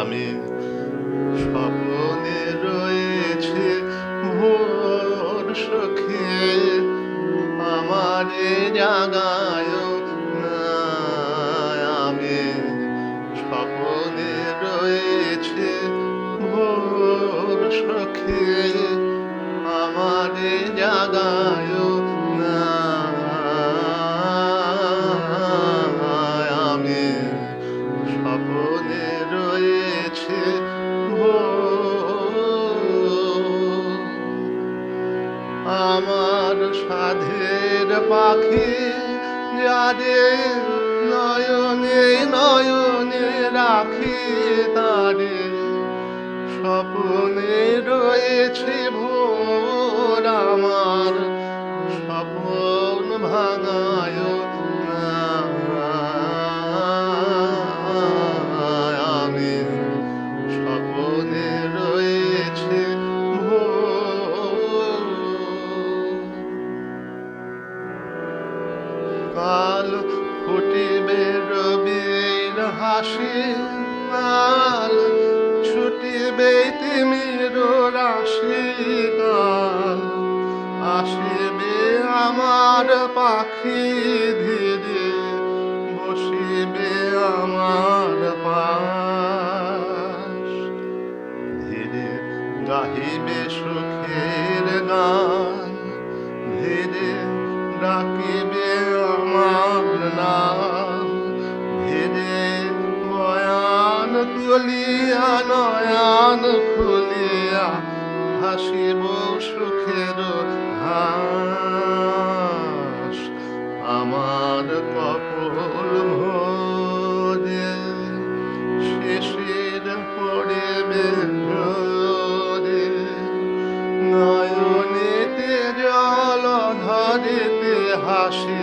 আমি স্বপনে রয়েছে ভোর সখে, আমারে জাগায় না। আমি স্বপনে রয়েছে ভোর সখে, আমারে জাগায় সাধের পাখি যারে নয়নে নয়নে রাখি তারে। স্বপনে রয়েছে ভোর কাল ফুটিবে রবির হাসি কাল, ছুটিবে তিমির রাশি কাল। আসিবে আমার পাখি ধীরে, বসিবে আমার পাশ। ধীরে গাহিবে সুখের গান, ধীরে ডাকিবে নাম ধীরে বয়ান তুলিয়া নয়ান খুলিয়া হাসিব সুখের হাস আমার কপল ভোরে শিশির পড়িবে জোরে নয়নেতে জল ধরিতে হাসি